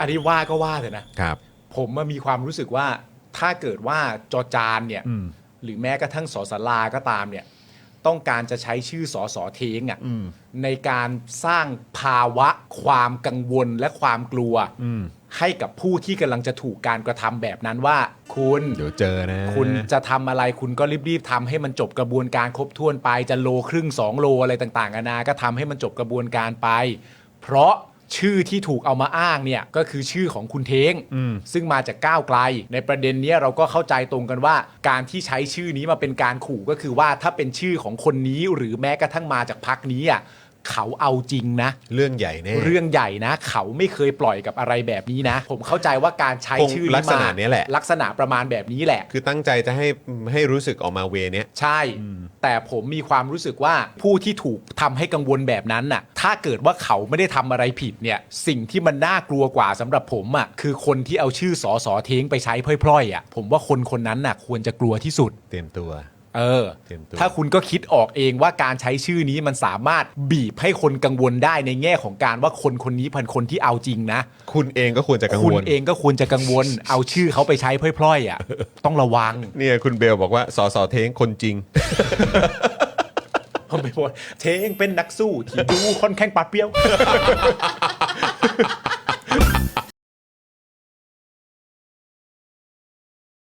อันนี้ว่าก็ว่าเลยนะครับ ผมมามีความรู้สึกว่าถ้าเกิดว่าจอจานเนี่ย อืม หรือแม้กระทั่งสอสลาก็ตามเนี่ย ต้องการจะใช้ชื่อสอสอเทงอะอืม ในการสร้างภาวะความกังวลและความกลัว อืม ให้กับผู้ที่กำลังจะถูกการกระทำแบบนั้นว่า คุณ เดี๋ยวเจอนะคุณจะทำอะไรคุณก็รีบๆทำให้มันจบกระบวนการครบถ้วนไป จะโลครึ่ง2โลอะไรต่างๆนานาก็ทำให้มันจบกระบวนการไป เพราะ ชื่อที่ถูกเอามาอ้างเนี่ยก็คือชื่อของคุณเทงอืมซึ่งมาจากก้าวไกล ในประเด็นเนี้ยเราก็เข้าใจตรงกันว่า การที่ใช้ชื่อนี้มาเป็นการขู่ก็คือว่าถ้าเป็นชื่อของคนนี้หรือแม้กระทั่งมาจากพักนี้อะ เขาเอาจริงนะ เรื่องใหญ่แน่เรื่องใหญ่นะ เขาไม่เคยปล่อยกับอะไรแบบนี้นะ ผมเข้าใจว่าการใช้คงชื่อลันี้กษมาณะเนี้ยแหละ ลักษณะประมาณแบบนี้แหละ คือตั้งใจจะให้ให้รู้สึกออกมาเวเนี้ย ใช่ แต่ผมมีความรู้สึกว่าผู้ที่ถูกทำให้กังวลแบบนั้นน่ะ ถ้าเกิดว่าเขาไม่ได้ทำอะไรผิดเนี่ย สิ่งที่มันน่ากลัวกว่าสำหรับผมอะคือคนที่เอาชื่อสอสอเทงไปใช้พล่อยๆอะผมว่าคนคนนั้นน่ะควรจะกลัวที่สุด เตรียมตัว เออ เตรียมตัว ถ้าคุณก็คิดออกเองว่าการใช้ชื่อนี้มันสามารถบีบให้คนกังวลได้ในแง่ของการว่าคนคนนี้พันคนที่เอาจริงนะ คุณเองก็ควรจะกังคุณวลเองก็ควรจะกังวล เอาชื่อเขาไปใช้พล่อยๆอะ ต้องระวัง เนี่ยคุณเบลบอกว่าสอสอเท้งคนจริง ผมไปบอกเทงเป็นนักสู้ที่ดูค่อนข้างปาดเปรี้ยว